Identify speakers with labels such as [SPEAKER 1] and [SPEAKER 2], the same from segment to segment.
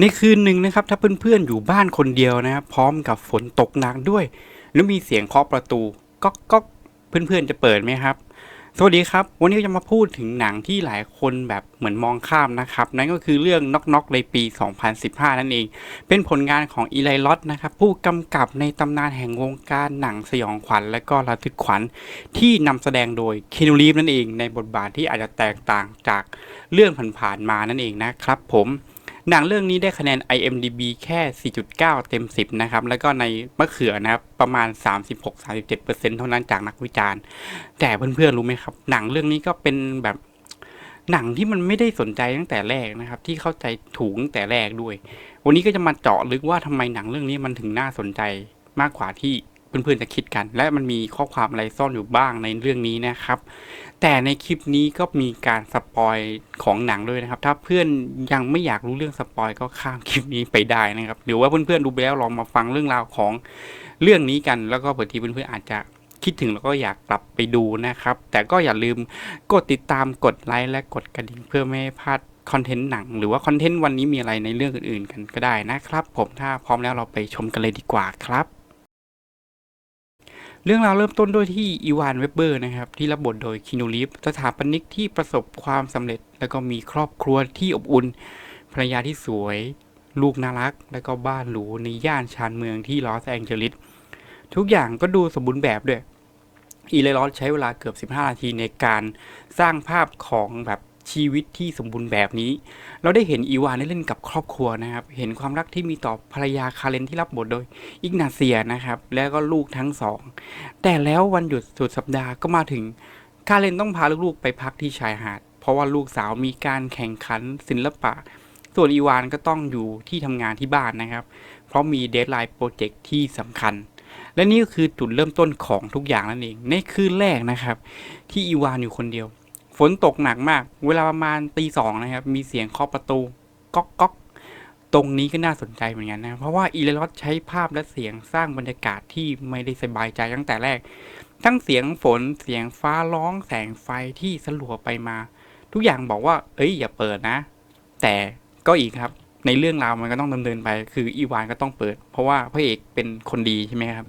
[SPEAKER 1] ในคืนหนึ่งนะครับถ้าเพื่อนๆอยู่บ้านคนเดียวนะครับพร้อมกับฝนตกหนักด้วย แล้วมีเสียงเคาะประตูก๊อกก๊อกเพื่อนๆจะเปิดไหมครับ สวัสดีครับ วันนี้จะมาพูดถึงหนังที่หลายคนแบบเหมือนมองข้ามนะครับ นั่นก็คือเรื่องน็อกน็อกในปี 2015 นั่นเอง เป็นผลงานของอีไลลอตนะครับผู้กำกับในตำนานแห่งวงการหนังสยองขวัญและก็ระทึกขวัญที่นำแสดงโดยคินูรีฟนั่นเอง ในบทบาทที่อาจจะแตกต่างจากเรื่องผ่านๆมานั่นเองนะครับผม หนังเรื่องนี้ได้คะแนน IMDB แค่ 4.9 เต็ม 10 นะครับ แล้วก็ในมะเขือนะครับ ประมาณ 36-37%เท่านั้นจากนักวิจารณ์ แต่เพื่อนๆ รู้ไหมครับ หนังเรื่องนี้ก็เป็นแบบหนังที่มันไม่ได้สนใจตั้งแต่แรกนะครับ ที่เข้าใจถูกตั้งแต่แรกด้วย วันนี้ก็จะมาเจาะลึกว่าทำไมหนังเรื่องนี้มันถึงน่าสนใจมากกว่าที่เพื่อนๆจะคิดกัน และมันมีข้อความอะไรซ่อนอยู่บ้างในเรื่องนี้นะครับ แต่ในคลิปนี้ก็มีการสปอยของหนังด้วยนะครับ ถ้าเพื่อนยังไม่อยากรู้เรื่องสปอยก็ข้ามคลิปนี้ไปได้นะครับหรือว่าเพื่อนๆดูไปแล้วลองมาฟังเรื่องราวของเรื่องนี้กัน แล้วก็เผื่อที่เพื่อนๆอาจจะคิดถึงแล้วก็อยากกลับไปดูนะครับ แต่ก็อย่าลืมกดติดตามกดไลค์และกดกระดิ่งเพื่อไม่ให้พลาดคอนเทนต์หนัง หรือว่าคอนเทนต์วันนี้มีอะไรในเรื่องอื่นๆ กันก็ได้นะครับ ผมถ้าพร้อมแล้วเราไปชมกันเลยดีกว่าครับ เรื่องราวเริ่มต้นด้วยที่อีวานเวเบอร์นะครับที่รับบทโดยคินูรีฟสถาปนิกที่ประสบความสำเร็จ แล้วก็มีครอบครัวที่อบอุ่นภรรยาที่สวย ลูกน่ารัก แล้วก็บ้านหรูในย่านชานเมืองที่ลอสแองเจลิสทุกอย่างก็ดูสมบูรณ์แบบด้วยอีเลรอสใช้เวลาเกือบ 15 นาทีในการสร้างภาพของแบบ ชีวิตที่สมบูรณ์แบบนี้ เราได้เห็นอีวานได้เล่นกับครอบครัวนะครับ เห็นความรักที่มีต่อภรรยาคาเรนที่รับบทโดยอิกนาเซียนะครับ แล้วก็ลูกทั้งสอง แต่แล้ววันหยุดสุดสัปดาห์ก็มาถึงคาเรนต้องพาลูกๆไปพักที่ชายหาด เพราะว่าลูกสาวมีการแข่งขันศิลปะ ส่วนอีวานก็ต้องอยู่ที่ทำงานที่บ้านนะครับ เพราะมีเดทไลน์โปรเจกต์ที่สำคัญและนี่ก็คือจุดเริ่มต้นของทุกอย่างนั่นเอง ในคืนแรกนะครับ ที่อีวานอยู่คนเดียว ฝนตกหนักมาก เวลาประมาณตีสองนะครับ มีเสียงเคาะประตูก๊อกก๊อกตรงนี้ก็น่าสนใจเหมือนกันนะ เพราะว่าอีเลรอสใช้ภาพและเสียงสร้างบรรยากาศที่ไม่ได้สบายใจตั้งแต่แรก ทั้งเสียงฝนเสียงฟ้าร้องแสงไฟที่สลัวไปมา ทุกอย่างบอกว่า เอ้ย อย่าเปิดนะ แต่ก็อีกครับ ในเรื่องราวมันก็ต้องดำเนินไป คืออีวานก็ต้องเปิด เพราะว่าพระเอกเป็นคนดีใช่ไหมครับ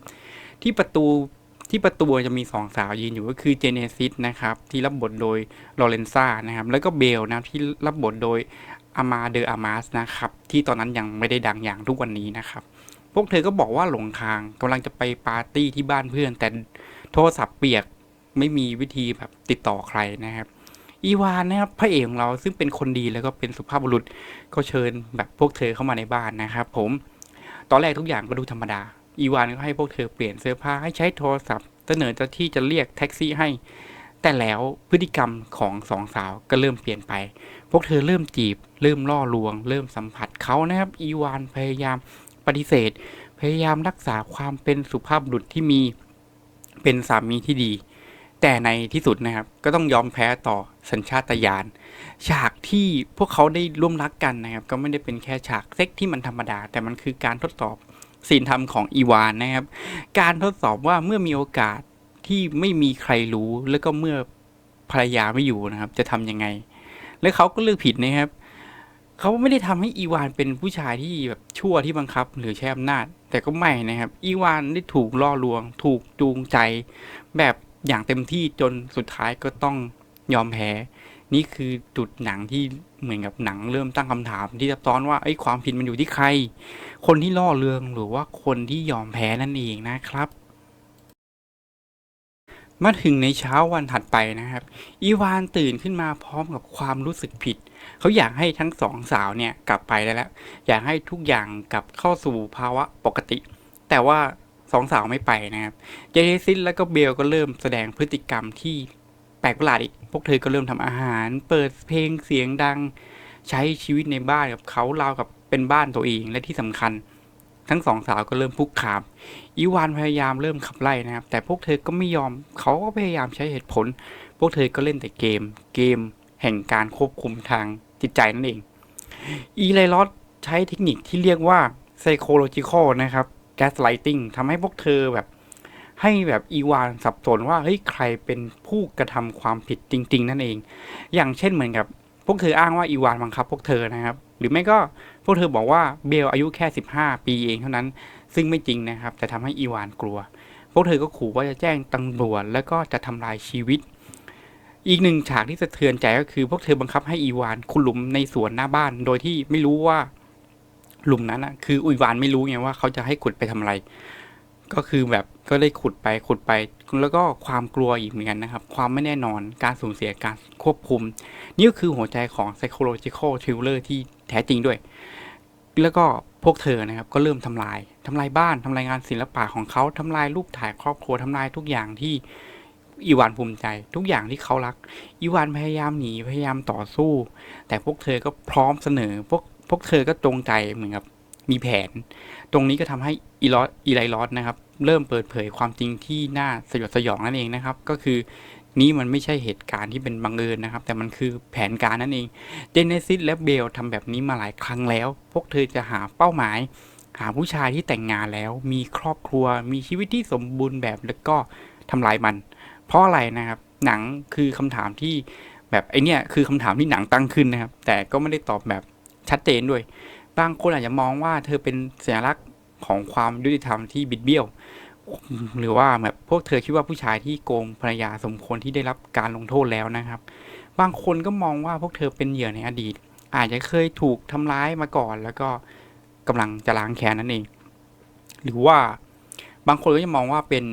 [SPEAKER 1] ที่ประตู ที่ประตูจะมีสองสาวยืนอยู่ก็คือเจเนซิสนะครับที่รับบทโดยลอเรนซ่านะครับแล้วก็เบลนะที่รับบทโดยอามาเดออามาสนะครับที่ตอนนั้นยังไม่ได้ดังอย่างทุกวันนี้นะครับพวกเธอก็บอกว่าหลงทางกำลังจะไปปาร์ตี้ที่บ้านเพื่อน แต่โทรศัพท์เปียกไม่มีวิธีแบบติดต่อใครนะครับ อีวานนะครับพระเอกของเราซึ่งเป็นคนดีแล้วก็เป็นสุภาพบุรุษก็เชิญแบบพวกเธอเข้ามาในบ้านนะครับผมตอนแรกทุกอย่างก็ดูธรรมดา อีวานก็ให้พวกเธอเปลี่ยนเสื้อผ้าให้ใช้โทรศัพท์ เสนอเจ้าที่จะเรียกแท็กซี่ให้ แต่แล้วพฤติกรรมของสองสาวก็เริ่มเปลี่ยนไป พวกเธอเริ่มจีบ เริ่มล่อลวง เริ่มสัมผัสเขานะครับ อีวานพยายามปฏิเสธ พยายามรักษาความเป็นสุภาพบุรุษที่มีเป็นสามีที่ดี แต่ในที่สุดนะครับ ก็ต้องยอมแพ้ต่อสัญชาตญาณฉากที่พวกเขาได้ร่วมรักกันนะครับ ก็ไม่ได้เป็นแค่ฉากเซ็กที่มันธรรมดา แต่มันคือการทดสอบ ศีลธรรมของอีวานนะครับ การทดสอบว่าเมื่อมีโอกาสที่ไม่มีใครรู้แล้วก็เมื่อภรรยาไม่อยู่นะครับ จะทำยังไง แล้วเขาก็เลือกผิดนะครับเขาไม่ได้ทำให้อีวานเป็นผู้ชายที่แบบชั่วที่บังคับ หรือใช้อำนาจ แต่ก็ไม่นะครับ อีวานได้ถูกล่อลวง ถูกจูงใจ แบบอย่างเต็มที่จนสุดท้ายก็ต้องยอมแพ้ นี่คือจุดหนังที่เหมือนกับหนังเริ่มตั้งคำถามที่ซับซ้อนว่าไอ้ความผิดมันอยู่ที่ใคร คนที่ล่อเรืองหรือว่าคนที่ยอมแพ้นั่นเองนะครับ มาถึงในเช้าวันถัดไปนะครับ อีวานตื่นขึ้นมาพร้อมกับความรู้สึกผิด เขาอยากให้ทั้งสองสาวเนี่ยกลับไปได้แล้ว อยากให้ทุกอย่างกลับเข้าสู่ภาวะปกติ แต่ว่าสองสาวไม่ไปนะครับ เจเนซิสและก็เบลก็เริ่มแสดงพฤติกรรมที่แปลกประหลาดอีก พวกเธอก็เริ่มทำอาหาร เปิดเพลงเสียงดัง ใช้ชีวิตในบ้านกับเขาราวกับเป็นบ้านตัวเองและที่สำคัญ ทั้งสองสาวก็เริ่มพุกคามอีวานพยายามเริ่มขับไล่นะครับ แต่พวกเธอก็ไม่ยอมเขาก็พยายามใช้เหตุผล พวกเธอก็เล่นแต่เกม เกม แห่งการควบคุมทางจิตใจนั่นเอง อีไลลอสใช้เทคนิคที่เรียกว่า psychological นะครับ gaslighting ทำให้พวกเธอแบบ ให้แบบอีวานสับสนว่าเฮ้ยใครเป็นผู้กระทำความผิดจริง ๆ นั่นเอง อย่างเช่นเหมือนกับ พวกเธออ้างว่าอีวานบังคับพวกเธอนะครับ หรือไม่ก็พวกเธอบอกว่าเบลอายุแค่ 15 ปีเองเท่านั้น ซึ่งไม่จริงนะครับแต่ทำให้อีวานกลัว พวกเธอก็ขู่ว่าจะแจ้งตำรวจแล้วก็จะทำลายชีวิต อีกหนึ่งฉากที่สะเทือนใจก็คือพวกเธอบังคับให้อีวานขุดหลุมในสวนหน้าบ้าน โดยที่ไม่รู้ว่าหลุมนั้นนะคืออีวานไม่รู้ไงว่าเขาจะให้ขุดไปทำอะไร ก็คือแบบก็ได้ขุดไปขุดไป แล้วก็ความกลัวอีกเหมือนกันนะครับ ความไม่แน่นอนการสูญเสียการควบคุม นี่ก็คือหัวใจของ psychological thriller ที่แท้จริงด้วย แล้วก็พวกเธอนะครับก็เริ่มทำลายทำลายบ้านทำลายงานศิลปะของเขาทำลายรูปถ่ายครอบครัวทำลายทุกอย่างที่อีวานภูมิใจ ทุกอย่างที่เขารัก อีวานพยายามหนีพยายามต่อสู้ แต่พวกเธอก็พร้อมเสนอ พวกพวกเธอก็จงใจเหมือนกับ มีแผน ตรงนี้ก็ทำให้อีลอสอีไลลอสนะครับ เริ่มเปิดเผยความจริงที่น่าสยดสยองนั่นเองนะครับ ก็คือนี่มันไม่ใช่เหตุการณ์ที่เป็นบังเอิญนะครับ แต่มันคือแผนการนั่นเองเจเนซิสและเบลทำแบบนี้มาหลายครั้งแล้ว พวกเธอจะหาเป้าหมาย หาผู้ชายที่แต่งงานแล้ว มีครอบครัว มีชีวิตที่สมบูรณ์แบบแล้วก็ทำลายมัน เพราะอะไรนะครับ หนังคือคำถามที่แบบไอเนี้ยคือคำถามที่หนังตั้งขึ้นนะครับ แต่ก็ไม่ได้ตอบแบบชัดเจนด้วย บางคนอาจจะมองว่าเธอเป็นสัญลักษณ์ของความยุติธรรมที่บิดเบี้ยว หรือว่าแบบพวกเธอคิดว่าผู้ชายที่โกงภรรยาสมควรที่ได้รับการลงโทษแล้วนะครับ บางคนก็มองว่าพวกเธอเป็นเหยื่อในอดีต อาจจะเคยถูกทำร้ายมาก่อน แล้วก็กำลังจะล้างแค้นนั่นเอง หรือว่าบางคนก็จะมองว่าเป็น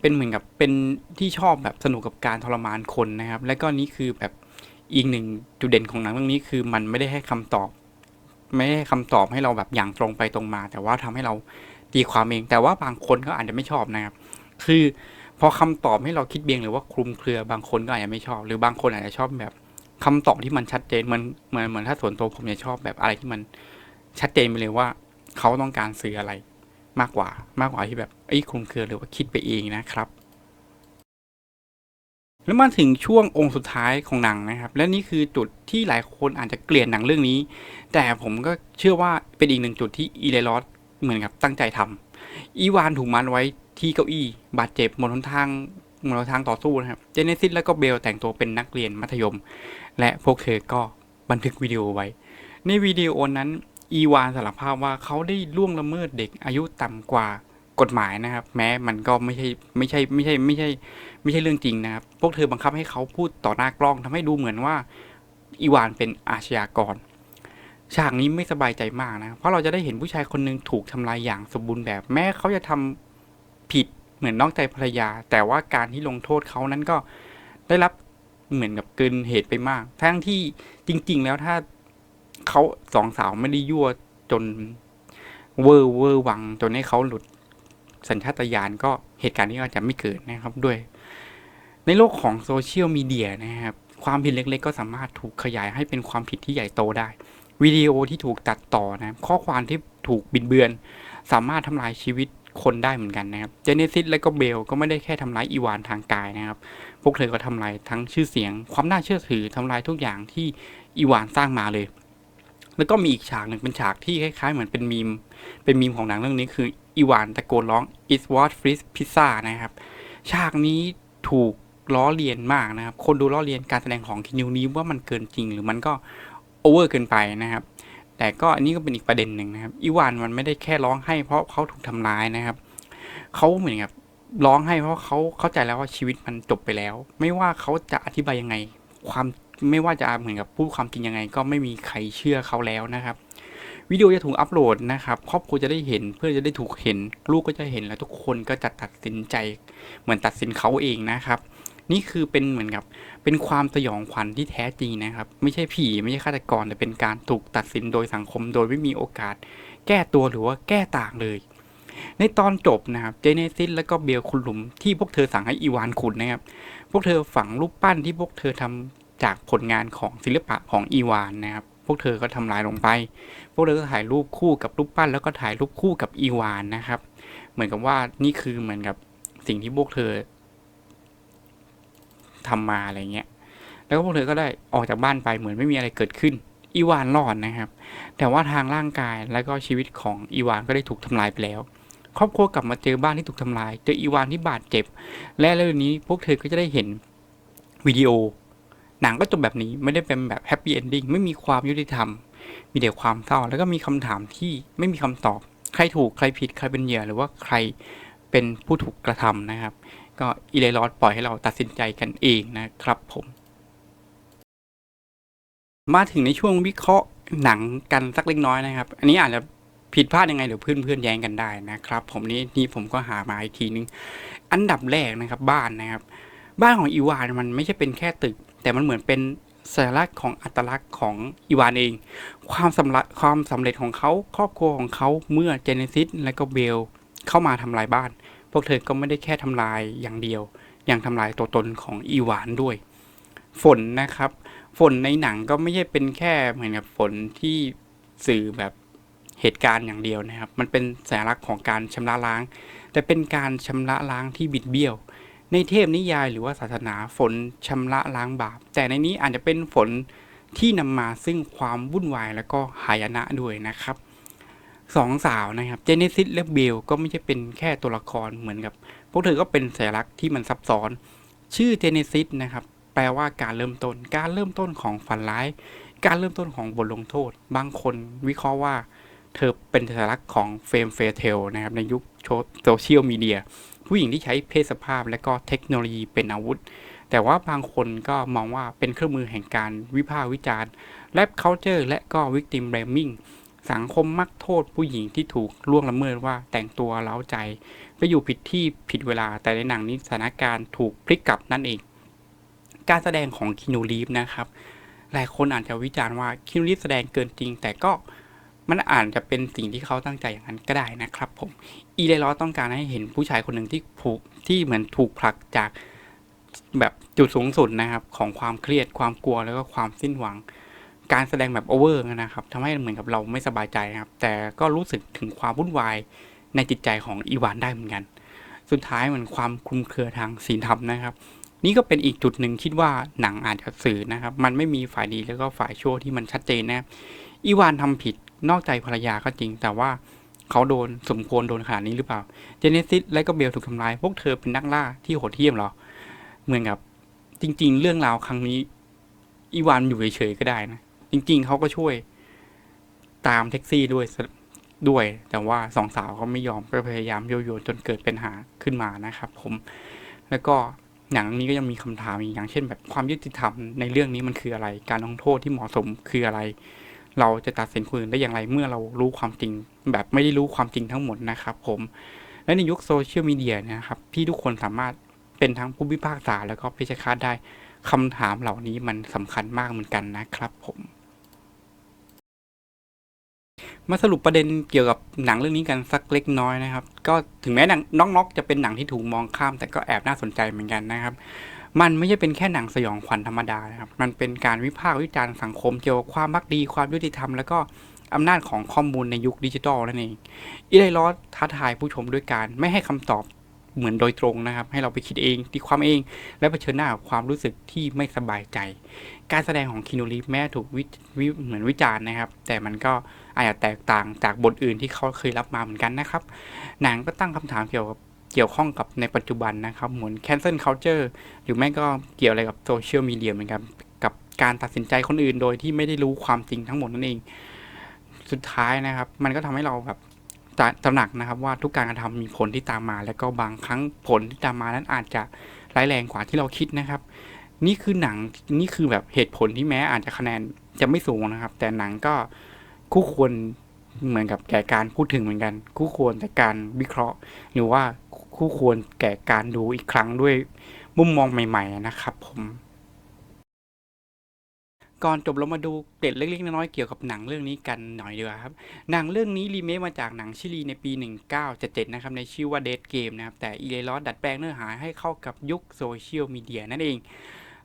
[SPEAKER 1] เป็นเหมือนกับเป็นที่ชอบแบบสนุกกับการทรมานคนนะครับ และก็นี่คือแบบอีกหนึ่งจุดเด่นของหนังเรื่องนี้คือมันไม่ได้ให้คำตอบ ไม่ได้คำตอบให้เราแบบอย่างตรงไปตรงมา แต่ว่าทำให้เราตีความเอง แต่ว่าบางคนก็อาจจะไม่ชอบนะครับ คือพอคำตอบให้เราคิดเบียงหรือว่าคลุมเครือบางคนก็อาจจะไม่ชอบ หรือบางคนอาจจะชอบแบบคำตอบที่มันชัดเจนมือนเหมือนเหมือนถ้าส่วนตัวผมจะชอบแบบอะไรที่มันชัดเจนไปเลยว่าเขาต้องการสื่ออะไรมากกว่า มากกว่าที่แบบไอ้คลุมเครือหรือว่าคิดไปเองนะครับ แล้วมาถึงช่วงองค์สุดท้ายของหนังนะครับ และนี่คือจุดที่หลายคนอาจจะเกลียดหนังเรื่องนี้ แต่ผมก็เชื่อว่าเป็นอีกหนึ่งจุดที่อีเลรอสเหมือนกับตั้งใจทำอีวานถูกมัดไว้ที่เก้าอี้ บาดเจ็บหมดหนทางหมดหนทางต่อสู้นะครับ เจเนซิสและก็เบลแต่งตัวเป็นนักเรียนมัธยม และพวกเธอก็บันทึกวิดีโอไว้ ในวิดีโอนั้น อีวานสารภาพว่าเขาได้ล่วงละเมิดเด็กอายุต่ำกว่ากฎหมายนะครับ แม้มันก็ไม่ใช่ไม่ใช่ไม่ใช่ไม่ใช่ ไม่ใช่เรื่องจริงนะครับ พวกเธอบังคับให้เขาพูดต่อหน้ากล้องทำให้ดูเหมือนว่าอีวานเป็นอาชญากร ฉากนี้ไม่สบายใจมากนะ เพราะเราจะได้เห็นผู้ชายคนหนึ่งถูกทำลายอย่างสมบูรณ์แบบ แม้เขาจะทำผิดเหมือนนอกใจภรรยา แต่ว่าการที่ลงโทษเขานั้นก็ได้รับเหมือนกับเกินเหตุไปมาก ทั้งที่จริง ๆ แล้วถ้าเขาสองสาวไม่ได้ยั่วจนเวอร์เวอร์วังจนให้เขาหลุดสัญชาตญาณก็เหตุการณ์นี้ก็จะไม่เกิดนะครับด้วย ในโลกของโซเชียลมีเดียนะครับ ความผิดเล็กๆ ก็สามารถถูกขยายให้เป็นความผิดที่ใหญ่โตได้ วิดีโอที่ถูกตัดต่อนะครับ ข้อความที่ถูกบิดเบือน สามารถทำลายชีวิตคนได้เหมือนกันนะครับ เจเนซิสและก็เบลก็ไม่ได้แค่ทำลายอีวานทางกายนะครับ พวกเธอก็ทำลายทั้งชื่อเสียง ความน่าเชื่อถือทำลายทุกอย่างที่อีวานสร้างมาเลย แล้วก็มีอีกฉากหนึ่งเป็นฉากที่คล้ายๆ เหมือนเป็นมีม เป็นมีมของหนังเรื่องนี้คืออีวานตะโกนร้อง it's what free pizza นะครับ ฉากนี้ถูก ล้อเลียนมากนะครับ คนดูล้อเลียนการแสดงของคินิวนี้ว่ามันเกินจริง หรือมันก็โอเวอร์เกินไปนะครับ แต่ก็อันนี้ก็เป็นอีกประเด็นหนึ่งนะครับ อีวานมันไม่ได้แค่ร้องไห้เพราะเขาถูกทำร้ายนะครับเขาเหมือนกับร้องไห้เพราะเขาเข้าใจแล้วว่าชีวิตมันจบไปแล้ว ไม่ว่าเขาจะอธิบายยังไง ความไม่ว่าจะเหมือนกับพูดความจริงยังไง ก็ไม่มีใครเชื่อเขาแล้วนะครับวิดีโอจะถูกอัปโหลดนะครับครอบครัวจะได้เห็นเพื่อนจะได้ถูกเห็น ลูกก็จะเห็นแล้วทุกคนก็จะตัดสินใจ เหมือนตัดสินเขาเองนะครับ นี่คือเป็นเหมือนกับเป็นความสยองขวัญที่แท้จริงนะครับ ไม่ใช่ผีไม่ใช่ฆาตกรแต่เป็นการถูกตัดสินโดยสังคมโดยไม่มีโอกาส แก้ตัวหรือว่าแก้ต่างเลย ในตอนจบนะครับเจเนซิสและก็เบลคุณหลุมที่พวกเธอสั่งให้อีวานขุดนะครับ พวกเธอฝังรูปปั้นที่พวกเธอทำจากผลงานของศิลปะของอีวานนะครับพวกเธอก็ทำลายลงไป พวกเธอก็ถ่ายรูปคู่กับรูปปั้น แล้วก็ถ่ายรูปคู่กับอีวานนะครับ เหมือนกับว่านี่คือเหมือนกับสิ่งที่พวกเธอ ทำมาอะไรเงี้ย แล้วพวกเธอก็ได้ออกจากบ้านไปเหมือนไม่มีอะไรเกิดขึ้น อีวานรอดนะครับ แต่ว่าทางร่างกายและก็ชีวิตของอีวานก็ได้ถูกทำลายไปแล้ว ครอบครัวกลับมาเจอบ้านที่ถูกทำลาย เจออีวานที่บาดเจ็บ และเรื่องนี้พวกเธอก็จะได้เห็นวิดีโอ หนังก็จบแบบนี้ไม่ได้เป็นแบบแฮปปี้เอนดิ้งไม่มีความยุติธรรม มีแต่ความเศร้าแล้วก็มีคำถามที่ไม่มีคำตอบ ใครถูกใครผิดใครเป็นเหยื่อหรือว่าใครเป็นผู้ถูกกระทำนะครับ ก็อีเลรอดปล่อยให้เราตัดสินใจกันเองนะครับผม มาถึงในช่วงวิเคราะห์หนังกันสักเล็กน้อยนะครับ อันนี้อาจจะผิดพลาดยังไงเดี๋ยวเพื่อนเพื่อนๆแย้งกันได้นะครับ ผมนี่นี่ผมก็หามาอีกทีนึง อันดับแรกนะครับบ้านนะครับ บ้านของอีวานมันไม่ใช่เป็นแค่ตึก แต่มันเหมือนเป็นสัญลักษณ์ของอัตลักษณ์ของอีวานเอง ความสำเร็จความสำเร็จของเขาครอบครัวของเขาเมื่อเจเนซิสและก็เบลเข้ามาทำลายบ้าน พวกเธอก็ไม่ได้แค่ทำลายอย่างเดียว ยังทำลายตัวตนของอีหวานด้วย ฝนนะครับ ฝนในหนังก็ไม่ใช่เป็นแค่เหมือนกับฝนที่สื่อแบบเหตุการณ์อย่างเดียวนะครับ มันเป็นสัญลักษณ์ของการชำระล้าง แต่เป็นการชำระล้างที่บิดเบี้ยว ในเทพนิยายหรือว่าศาสนาฝนชำระล้างบาป แต่ในนี้อาจจะเป็นฝนที่นำมาซึ่งความวุ่นวายและก็หายนะด้วยนะครับ สองสาวนะครับเจเนซิสและเบลก็ไม่ใช่เป็นแค่ตัวละครเหมือนกับ พวกเธอก็เป็นสัญลักษณ์ที่มันซับซ้อน ชื่อเจเนซิสนะครับแปลว่าการเริ่มต้น การเริ่มต้นของฝันร้าย การเริ่มต้นของบทลงโทษ บางคนวิเคราะห์ว่า เธอเป็นสัญลักษณ์ของเฟมเฟเทลนะครับในยุคโซเชียลมีเดียผู้หญิงที่ใช้เพศสภาพและก็เทคโนโลยีเป็นอาวุธ แต่ว่าบางคนก็มองว่าเป็นเครื่องมือแห่งการวิพากษ์วิจารณ์แลบเคาเจอร์และก็วิกติมเบรมิง สังคมมักโทษผู้หญิงที่ถูกล่วงละเมิดว่าแต่งตัวเล้าใจ ไปอยู่ผิดที่ผิดเวลาแต่ในหนังนี้สถานการณ์ถูกพลิกกลับนั่นเอง การแสดงของคินูรีฟนะครับ หลายคนอาจจะวิจารณ์ว่าคินูรีฟแสดงเกินจริง แต่ก็มันอาจจะเป็นสิ่งที่เขาตั้งใจอย่างนั้นก็ได้นะครับ ผม อีเลรอต้องการให้เห็นผู้ชายคนหนึ่งที่ผูกที่เหมือนถูกผลักจากแบบจุดสูงสุดนะครับของความเครียดความกลัวแล้วก็ความสิ้นหวัง การแสดงแบบโอเวอร์นะครับทำให้เหมือนกับเราไม่สบายใจนะครับ แต่ก็รู้สึกถึงความวุ่นวายในจิตใจของอีวานได้เหมือนกัน สุดท้ายเหมือนความคลุมเครือทางศีลธรรมนะครับ นี่ก็เป็นอีกจุดหนึ่งคิดว่าหนังอาจจะสื่อนะครับ มันไม่มีฝ่ายดีแล้วก็ฝ่ายชั่วที่มันชัดเจนนะครับอีวานทำผิดนอกใจภรรยาก็จริง แต่ว่าเขาโดนสมควรโดนขนาดนี้หรือเปล่า เจเนซิสและก็เบลถูกทำร้าย พวกเธอเป็นนักล่าที่โหดเหี้ยมเหรอ เหมือนกับจริง ๆ เรื่องราวครั้งนี้อีวานอยู่เฉยๆก็ได้นะ จริง ๆเขาก็ช่วยตามแท็กซี่ด้วยด้วย แต่ว่าสองสาวเขาไม่ยอมก็พยายามโยโย่จนเกิดป็นหาขึ้นมานะครับ ผม แล้วก็หนังนี้ก็ยังมีคำถามอีกอย่างเช่น แบบความยุติธรรมในเรื่องนี้มันคืออะไร การลงโทษที่เหมาะสมคืออะไร เราจะตัดสินคนอื่นได้อย่างไรเมื่อเรารู้ความจริง แบบไม่ได้รู้ความจริงทั้งหมดนะครับ ผม และในยุคโซเชียลมีเดียนะครับ ที่ทุกคนสามารถเป็นทั้งผู้พิพากษาแล้วก็พิจารณาได้คำถามเหล่านี้มันสำคัญมากเหมือนกันนะครับ ผม มาสรุปประเด็นเกี่ยวกับหนังเรื่องนี้กันสักเล็กน้อยนะครับ ก็ถึงแม้หนังน้องน็อกจะเป็นหนังที่ถูกมองข้าม แต่ก็แอบน่าสนใจเหมือนกันนะครับ มันไม่ใช่เป็นแค่หนังสยองขวัญธรรมดานะครับ มันเป็นการวิพากษ์วิจารณ์สังคมเกี่ยวกับความมักดีความยุติธรรม แล้วก็อำนาจของข้อมูลในยุคดิจิทัลนั่นเองอีไลลอสท้าทายผู้ชมด้วยการไม่ให้คำตอบเหมือนโดยตรงนะครับ ให้เราไปคิดเองตีความเอง และเผชิญหน้ากับความรู้สึกที่ไม่สบายใจ การแสดงของคินูรีฟแม้ถูกวิวิเหมือนวิจารณ์นะครับ แต่มันก็ อาจจะแตกต่างจากบทอื่นที่เขาเคยรับมาเหมือนกันนะครับ หนังก็ตั้งคำถามเกี่ยวกับเกี่ยวข้องกับในปัจจุบันนะครับ เหมือน cancel culture หรือแม่ก็เกี่ยวอะไรกับโซเชียลมีเดียเหมือนกันกับการตัดสินใจคนอื่นโดยที่ไม่ได้รู้ความจริงทั้งหมดนั่นเอง สุดท้ายนะครับ มันก็ทำให้เราแบบตระหนักนะครับว่าทุกการกระทำมีผลที่ตามมา และก็บางครั้งผลที่ตามมานั้นอาจจะร้ายแรงกว่าที่เราคิดนะครับ นี่คือหนังนี่คือแบบเหตุผลที่แม้อาจจะคะแนนจะไม่สูงนะครับ แต่หนังก็ คู่ควรเหมือนกับแก่การพูดถึงเหมือนกัน คู่ควรแต่การวิเคราะห์ หรือว่าคู่ควรแก่การดูอีกครั้งด้วยมุมมองใหม่ ๆ นะครับผม ก่อนจบเรามาดูเกร็ดเล็กๆน้อยๆเกี่ยวกับหนังเรื่องนี้กันหน่อยดีกว่าครับ หนังเรื่องนี้รีเมคมาจากหนังชิลีในปี 1977 นะครับ ในชื่อว่า Dead Game นะครับ แต่อีเลรอสดัดแปลงเนื้อหาให้เข้ากับยุคโซเชียลมีเดียนั่นเอง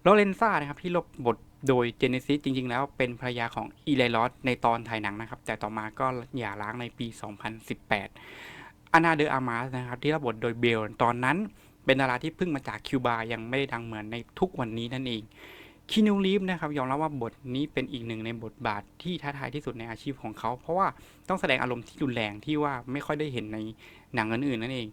[SPEAKER 1] โรเลนซ่านะครับที่ลบบท โดยเจเนซิสจริง ๆ แล้วเป็นภรรยาของอีเลรอสในตอนถ่ายหนังนะครับ แต่ต่อมาก็หย่าร้างในปี 2018อานาเดออามาสนะครับ ที่รับบทโดยเบล ตอนนั้นเป็นดาราที่เพิ่งมาจากคิวบายังไม่ได้ดังเหมือนในทุกวันนี้นั่นเองคินูรีฟนะครับยอมรับว่าบทนี้เป็นอีกหนึ่งในบทบาทที่ท้าทายที่สุดในอาชีพของเขา เพราะว่าต้องแสดงอารมณ์ที่รุนแรงที่ว่าไม่ค่อยได้เห็นในหนังอื่นๆนั่นเอง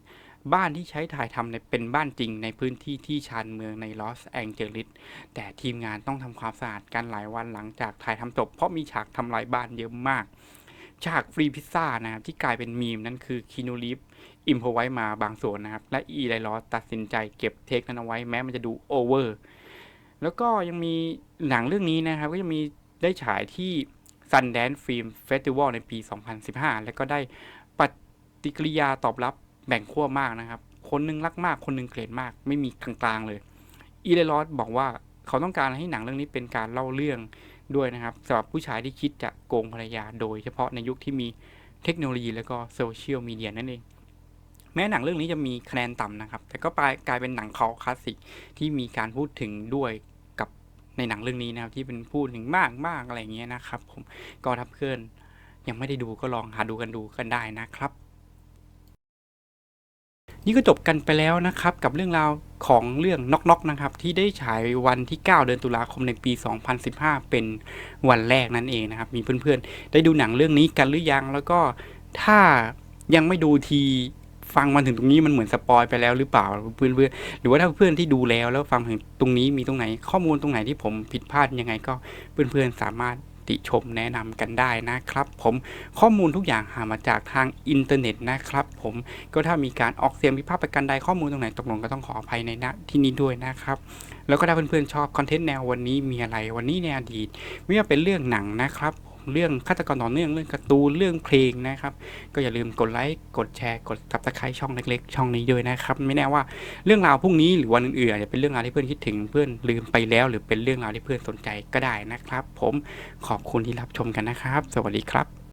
[SPEAKER 1] บ้านที่ใช้ถ่ายทำในเป็นบ้านจริงในพื้นที่ที่ชานเมืองในลอสแองเจลิสแต่ทีมงานต้องทำความสะอาดกันหลายวันหลังจากถ่ายทำจบ เพราะมีฉากทำลายบ้านเยอะมาก ฉากฟรีพิซซ่านะครับที่กลายเป็นมีมนั่นคือคีนูรีฟอิมพอไว้มาบางส่วนนะครับ และอีไลลอสตัดสินใจเก็บเทคนั้นเอาไว้แม้มันจะดูโอเวอร์แล้วก็ยังมีหนังเรื่องนี้นะครับ ก็ยังมีได้ฉายที่ Sundance Film Festival ในปี 2015 แล้วก็ได้ปฏิกิริยาตอบรับ แบ่งขั้วมากนะครับ คนหนึงรักมาก คนหนึงเกลียดมาก ไม่มีกลางๆเลย อีเลรอสบอกว่าเขาต้องการให้หนังเรื่องนี้เป็นการเล่าเรื่องด้วยนะครับสำหรับผู้ชายที่คิดจะโกงภรรยาโดยเฉพาะในยุคที่มีเทคโนโลยีและก็โซเชียลมีเดียนั่นเอง แม้หนังเรื่องนี้จะมีคะแนนต่ำนะครับ แต่ก็กลายเป็นหนังคอคลาสสิกที่มีการพูดถึงด้วยกับในหนังเรื่องนี้นะครับ ที่เป็นพูดถึงมากมากอะไรเงี้ยนะครับ ผมก็ถ้าเพื่อนยังไม่ได้ดูก็ลองหาดูกันดูกันได้นะครับ นี่ก็จบกันไปแล้วนะครับกับเรื่องราวของเรื่องน็อกน็อกนะครับ ที่ได้ฉายวันที่ 9 เดือนตุลาคมในปี 2015 เป็นวันแรกนั่นเองนะครับ มีเพื่อนๆ ได้ดูหนังเรื่องนี้กันหรือยัง แล้วก็ถ้ายังไม่ดูทีฟังมาถึงตรงนี้มันเหมือนสปอยไปแล้วหรือเปล่าเพื่อนๆหรือว่าถ้าเพื่อนที่ดูแล้วแล้วฟังถึงตรงนี้มีตรงไหน ข้อมูลตรงไหนที่ผมผิดพลาดยังไงก็เพื่อนๆสามารถ ติชมแนะนำกันได้นะครับผมข้อมูลทุกอย่างหามาจากทางอินเทอร์เน็ตนะครับผมก็ถ้ามีการออกเสียงพิพากษาประกันใดข้อมูลตรงไหนตกหล่นก็ต้องขออภัยในณที่นี้ด้วยนะครับแล้วก็ถ้าเพื่อนๆชอบคอนเทนต์แนววันนี้มีอะไรวันนี้ในอดีตไม่ว่าเป็นเรื่องหนังนะครับ เรื่องฆาตกรต่อเนื่องเรื่องการ์ตูนเรื่องเพลงนะครับ ก็อย่าลืมกดไลค์กดแชร์กดตับตะไคร่ช่องเล็กๆ ช่องนี้ด้วยนะครับ ไม่แน่ว่าเรื่องราวพรุ่งนี้หรือวันอื่นๆอาจจะเป็นเรื่องราวที่เพื่อนคิดถึงเพื่อนลืมไปแล้ว หรือเป็นเรื่องราวที่เพื่อนสนใจก็ได้นะครับ ผมขอบคุณที่รับชมกันนะครับ สวัสดีครับ